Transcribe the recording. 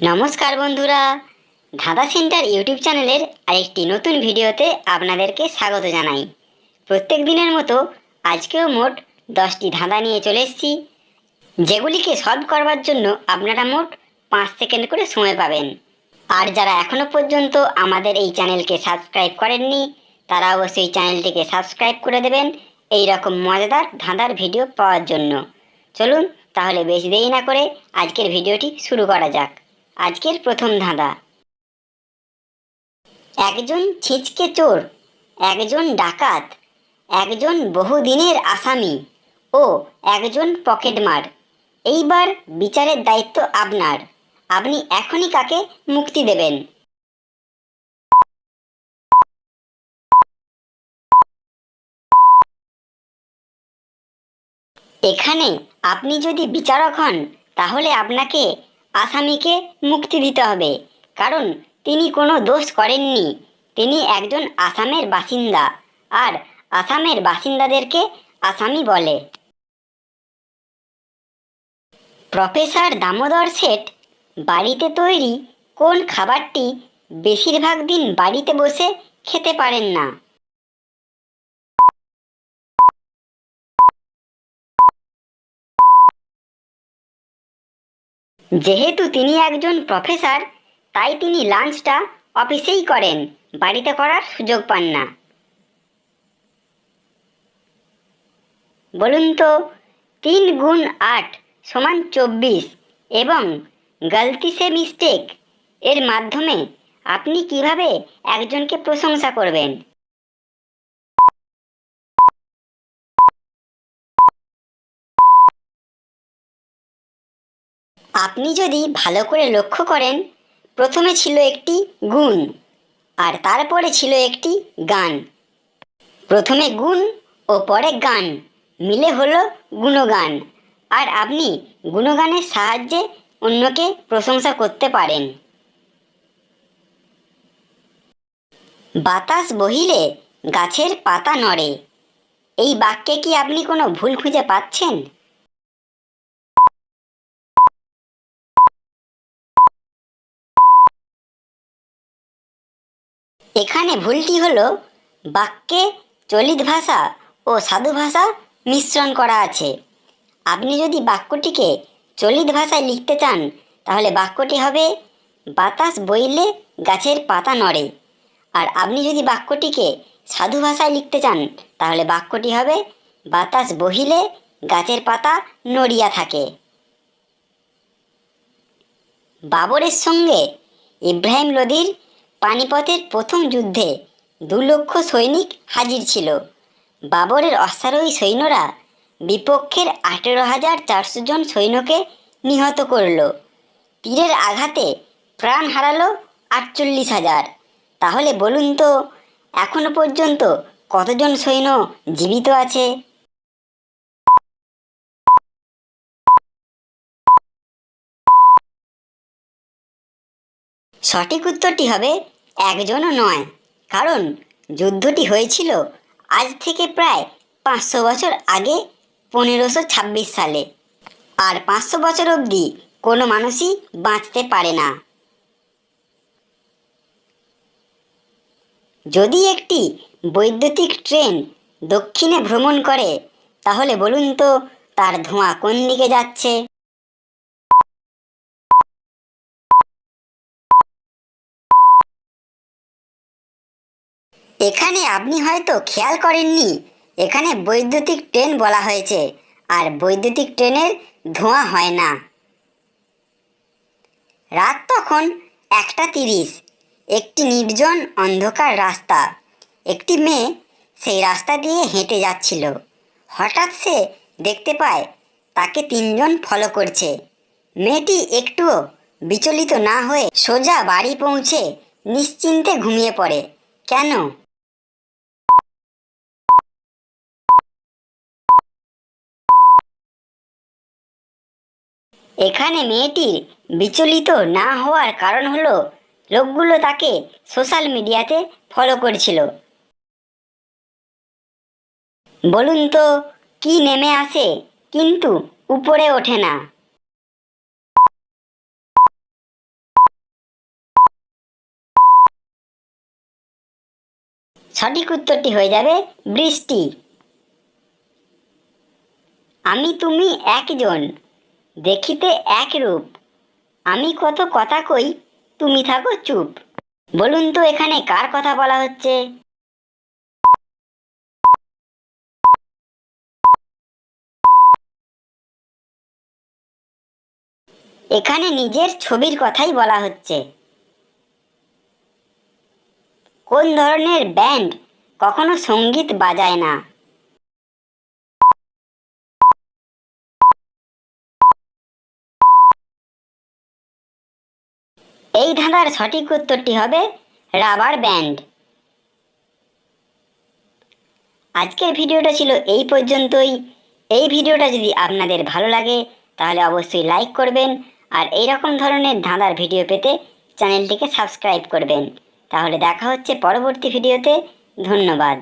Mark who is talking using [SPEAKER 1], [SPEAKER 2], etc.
[SPEAKER 1] নমস্কার বন্ধুরা, ধাঁধা সেন্টার ইউটিউব চ্যানেলের আরেকটি নতুন ভিডিওতে আপনাদেরকে স্বাগত জানাই। প্রত্যেক দিনের মতো আজকেও মোট দশটি ধাঁধা নিয়ে চলে এসেছি, যেগুলিকে সলভ করবার জন্য আপনারা মোট পাঁচ সেকেন্ড করে সময় পাবেন। আর যারা এখনও পর্যন্ত আমাদের এই চ্যানেলকে সাবস্ক্রাইব করেননি, তারা অবশ্যই চ্যানেলটিকে সাবস্ক্রাইব করে দেবেন এই রকম মজাদার ধাঁধার ভিডিও পাওয়ার জন্য। চলুন তাহলে বেশি দেরি না করে আজকের ভিডিওটি শুরু করা যাক। আজকের প্রথম ধাঁধা। একজন ছিচকে চোর, একজন ডাকাত, একজন বহুদিনের আসামি ও একজন পকেটমার। এইবার বিচারের দায়িত্ব আপনার। আপনি এখনই কাকে মুক্তি দেবেন? এখানে আপনি যদি বিচারক হন, তাহলে আপনাকে আসামিকে মুক্তি দিতে হবে। কারণ তিনি কোনো দোষ করেননি। তিনি একজন আসামের বাসিন্দা আর আসামের বাসিন্দাদেরকে আসামি বলে। প্রফেসর দামোদর শেঠ বাড়িতে তৈরি কোন খাবারটি বেশিরভাগ দিন বাড়িতে বসে খেতে পারেন না? যেহেতু তিনি একজন প্রফেসর, তাই তিনি লাঞ্চটা অফিসেই করেন, বাড়িতে করার সুযোগ পান না। বলুন তো, তিন গুণ আট সমান চব্বিশ এবং গলতি সে মিস্টেক, এর মাধ্যমে আপনি কীভাবে একজনকে প্রশংসা করবেন? আপনি যদি ভালো করে লক্ষ্য করেন, প্রথমে ছিল একটি গুণ, আর তারপরে ছিল একটি গান। প্রথমে গুণ ও পরে গান, মিলে হলো গুণগান। আর আপনি গুণগানের সাহায্যে অন্যকে প্রশংসা করতে পারেন। বাতাস বহিলে গাছের পাতা নড়ে। এই বাক্যে কি আপনি কোনো ভুল খুঁজে পাচ্ছেন? এখানে ভুলটি হলো বাক্যে চলিত ভাষা ও সাধু ভাষা মিশ্রণ করা আছে। আপনি যদি বাক্যটিকে চলিত ভাষায় লিখতে চান, তাহলে বাক্যটি হবে, বাতাস বইলে গাছের পাতা নড়ে। আর আপনি যদি বাক্যটিকে সাধু ভাষায় লিখতে চান, তাহলে বাক্যটি হবে, বাতাস বহিলে গাছের পাতা নড়িয়া থাকে। বাবরের সঙ্গে ইব্রাহিম লোদির পানিপথের প্রথম যুদ্ধে দু লক্ষ সৈনিক হাজির ছিল। বাবরের অশ্বারোহী সৈন্যরা বিপক্ষের আঠেরো হাজার চারশো জন সৈন্যকে নিহত করল। তীরের আঘাতে প্রাণ হারালো আটচল্লিশ হাজার। তাহলে বলুন তো, এখনও পর্যন্ত কতজন সৈন্য জীবিত আছে? সঠিক উত্তরটি হবে একজনও নয়। কারণ যুদ্ধটি হয়েছিল আজ থেকে প্রায় পাঁচশো বছর আগে, পনেরোশো ছাব্বিশ সালে। আর পাঁচশো বছর অবধি কোনো মানুষই বাঁচতে পারে না। যদি একটি বৈদ্যুতিক ট্রেন দক্ষিণে ভ্রমণ করে, তাহলে বলুন তো তার ধোঁয়া কোন দিকে যাচ্ছে? এখানে আপনি হয়তো খেয়াল করেননি, এখানে বৈদ্যুতিক ট্রেন বলা হয়েছে, আর বৈদ্যুতিক ট্রেনের ধোঁয়া হয় না। রাত তখন একটা তিরিশ, একটি নির্জন অন্ধকার রাস্তা, একটি মেয়ে সেই রাস্তা দিয়ে হেঁটে যাচ্ছিল। হঠাৎ সে দেখতে পায় তাকে তিনজন ফলো করছে। মেয়েটি একটুও বিচলিত না হয়ে সোজা বাড়ি পৌঁছে নিশ্চিন্তে ঘুমিয়ে পড়ে। কেন? এখানে মেয়েটির বিচলিত না হওয়ার কারণ হলো লোকগুলো তাকে সোশ্যাল মিডিয়াতে ফলো করছিল। বলুন তো, কি নেমে আসে কিন্তু উপরে ওঠে না। সঠিক উত্তরটি হয়ে যাবে বৃষ্টি। আমি তুমি একজন। দেখিতে এক রূপ। আমি কত কথা কই, তুমি থাকো চুপ। বলুন তো এখানে কার কথা বলা হচ্ছে? এখানে নিজের ছবির কথাই বলা হচ্ছে। কোন ধরনের ব্যান্ড কখনো সংগীত বাজায় না? এই ধাঁধার সঠিক উত্তরটি হবে রাবার ব্যান্ড। আজকের ভিডিওটা ছিল এই পর্যন্তই। এই ভিডিওটা যদি আপনাদের ভালো লাগে, তাহলে অবশ্যই লাইক করবেন আর এই রকম ধরনের ধাঁধার ভিডিও পেতে চ্যানেলটিকে সাবস্ক্রাইব করবেন। তাহলে দেখা হচ্ছে পরবর্তী ভিডিওতে। ধন্যবাদ।